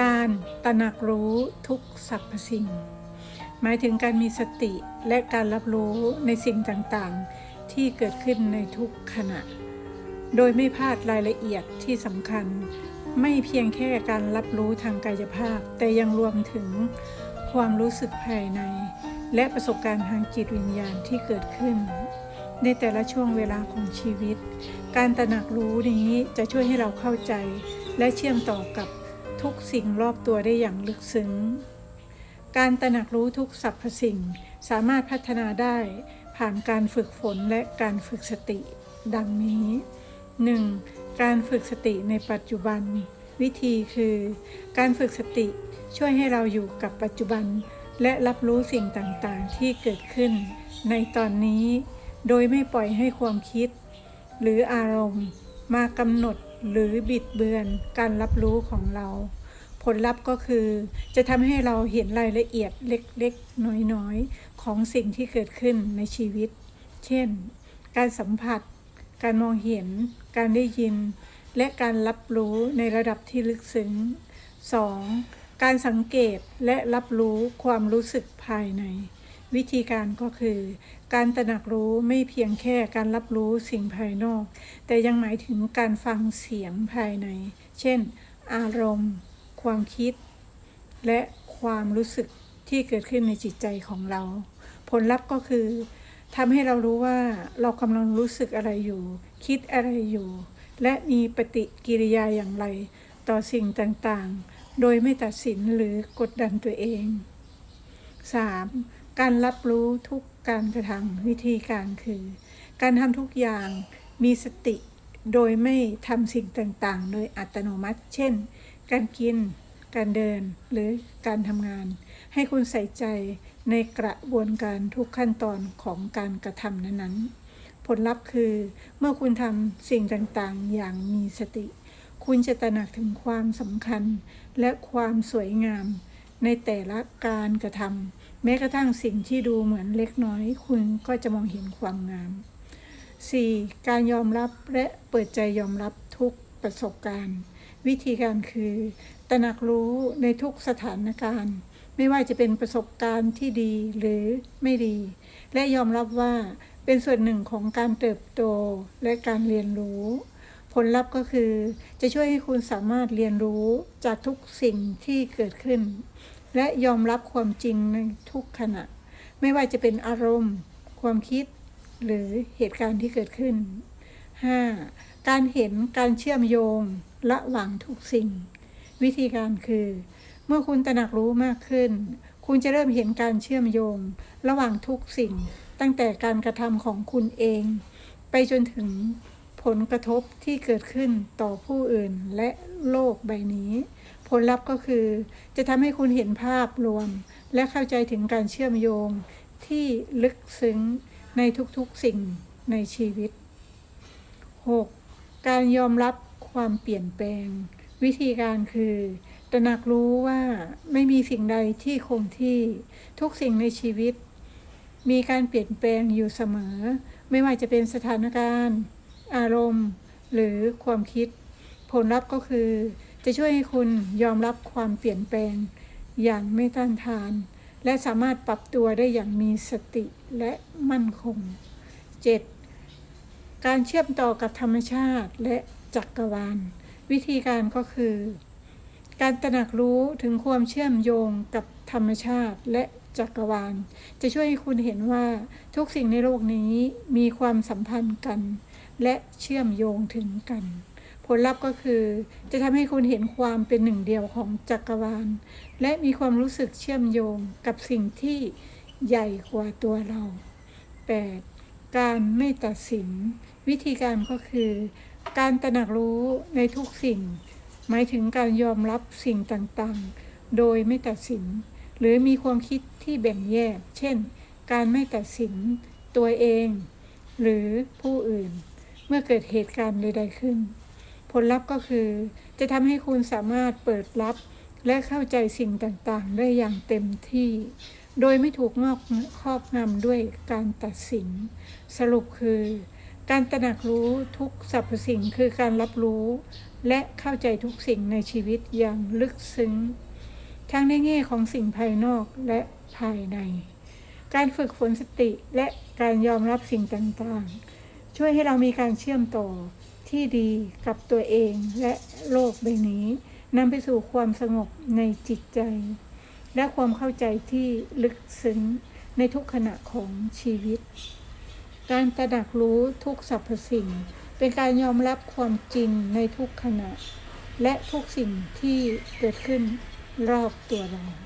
การตระหนักรู้ทุกสรรพสิ่ง หมายถึงการมีสติและการรับรู้ในสิ่งต่างๆ ที่เกิดขึ้นในทุกขณะ โดยไม่พลาดรายละเอียดที่สำคัญ ไม่เพียงแค่การรับรู้ทางกายภาพ แต่ยังรวมถึงความรู้สึกภายใน และประสบการณ์ทางจิตวิญญาณที่เกิดขึ้น ในแต่ละช่วงเวลาของชีวิต การตระหนักรู้นี้จะช่วยให้เราเข้าใจ และเชื่อมต่อกับ ทุกสิ่งรอบตัวได้อย่างลึกซึ้ง การตระหนักรู้ทุกสรรพสิ่งสามารถพัฒนาได้ผ่านการฝึกฝนและการฝึกสติ ดังนี้ 1. การฝึกสติในปัจจุบัน วิธีคือ การฝึกสติช่วยให้เราอยู่กับปัจจุบัน และรับรู้สิ่งต่างๆ ที่เกิดขึ้น ในตอนนี้ โดยไม่ปล่อยให้ความคิด หรืออารมณ์มากำหนด หรือบิดเบือนการรับรู้ของเรา ผลลัพธ์ก็คือจะทำให้เราเห็นรายละเอียดเล็กๆ น้อยๆ ของสิ่งที่เกิดขึ้นในชีวิต เช่น การสัมผัส การมองเห็น การได้ยิน และการรับรู้ในระดับที่ลึกซึ้ง 2. การสังเกตและรับรู้ความรู้สึกภายใน วิธีการก็คือ การตระหนักรู้ไม่เพียงแค่การรับรู้สิ่งภายนอก แต่ยังหมายถึงการฟังเสียงภายใน เช่น อารมณ์ ความคิด และความรู้สึกที่เกิดขึ้นในจิตใจของเรา ผลลัพธ์ก็คือทำให้เรารู้ว่าเรากำลังรู้สึกอะไรอยู่ คิดอะไรอยู่ และมีปฏิกิริยาอย่างไร ต่อสิ่งต่างๆ โดยไม่ตัดสินหรือกดดันตัวเอง 3. การรับรู้ทุกการกระทำวิธีการคือ การทำทุกอย่างมีสติโดยไม่ทำสิ่งต่างๆ โดยอัตโนมัติ เช่น การกิน การเดิน หรือการทำงาน ให้คุณใส่ใจในกระบวนการทุกขั้นตอนของการกระทำนั้นๆ ผลลัพธ์คือ เมื่อคุณทำสิ่งต่างๆ อย่างมีสติ คุณจะตระหนักถึงความสำคัญและความสวยงาม ในแต่ละการกระทำแม้กระทั่งสิ่งที่ดูเหมือนเล็กน้อย คุณก็จะมองเห็นความงาม 4. การยอมรับและเปิดใจยอมรับทุกประสบการณ์ วิธีการคือ ตระหนักรู้ในทุกสถานการณ์ ไม่ว่าจะเป็นประสบการณ์ที่ดีหรือไม่ดี และยอมรับว่าเป็นส่วนหนึ่งของการเติบโตและการเรียนรู้ ผลลัพธ์ก็คือจะช่วยให้คุณสามารถเรียนรู้จากทุกสิ่งที่เกิดขึ้น และยอมรับความจริงในทุกขณะ ไม่ว่าจะเป็นอารมณ์ ความคิด หรือเหตุการณ์ที่เกิดขึ้น 5. การเห็นการเชื่อมโยงระหว่างทุกสิ่ง วิธีการคือ เมื่อคุณตระหนักรู้มากขึ้น คุณจะเริ่มเห็นการเชื่อมโยง ระหว่างทุกสิ่ง ตั้งแต่การกระทำของคุณเอง ไปจนถึง ผลกระทบที่เกิดขึ้นต่อผู้อื่นและโลกใบนี้ ผลลัพธ์ก็คือ จะทำให้คุณเห็นภาพรวม และเข้าใจถึงการเชื่อมโยงที่ลึกซึ้งในทุกๆสิ่งในชีวิต 6. การยอมรับความเปลี่ยนแปลง วิธีการคือตระหนักรู้ว่าไม่มีสิ่งใดที่คงที่ทุกสิ่งในชีวิต มีการเปลี่ยนแปลงอยู่เสมอ ไม่ว่าจะเป็นสถานการณ์ อารมณ์ หรือความคิด ผลลัพธ์ก็คือ จะช่วยให้คุณยอมรับความเปลี่ยนแปลง อย่างไม่ต้านทาน และสามารถปรับตัวได้อย่างมีสติและมั่นคง 7. การเชื่อมต่อกับธรรมชาติและจักรวาล วิธีการก็คือ การตระหนักรู้ถึงความเชื่อมโยงกับธรรมชาติและจักรวาล จะช่วยให้คุณเห็นว่าทุกสิ่งในโลกนี้มีความสัมพันธ์กัน และเชื่อมโยงถึงกัน ผลลัพธ์ก็คือจะทำให้คุณเห็นความเป็นหนึ่งเดียวของจักรวาล และมีความรู้สึกเชื่อมโยงกับสิ่งที่ใหญ่กว่าตัวเรา 8. การไม่ตัดสิน วิธีการก็คือ การตระหนักรู้ในทุกสิ่ง หมายถึงการยอมรับสิ่งต่างๆ โดยไม่ตัดสิน หรือมีความคิดที่แบ่งแยก เช่น การไม่ตัดสินตัวเอง หรือผู้อื่น เมื่อเกิดเหตุการณ์ใดๆขึ้น ผลลัพธ์ก็คือ จะทำให้คุณสามารถเปิดรับ และเข้าใจสิ่งต่างๆ ได้อย่างเต็มที่ โดยไม่ถูกงอกครอบงำด้วยการตัดสิน สรุปคือ การตระหนักรู้ทุกสรรพสิ่งคือการรับรู้ และเข้าใจทุกสิ่งในชีวิตอย่างลึกซึ้ง ทั้งในแง่ของสิ่งภายนอกและภายใน การฝึกฝนสติและการยอมรับสิ่งต่างๆ ช่วยให้เรามีการเชื่อมต่อที่ดีกับตัวเองและโลกใบนี้นำไปสู่ความสงบในจิตใจ และความเข้าใจที่ลึกซึ้งในทุกขณะของชีวิต การตระหนักรู้ทุกสรรพสิ่ง เป็นการยอมรับความจริงในทุกขณะ และทุกสิ่งที่เกิดขึ้นรอบตัวเรา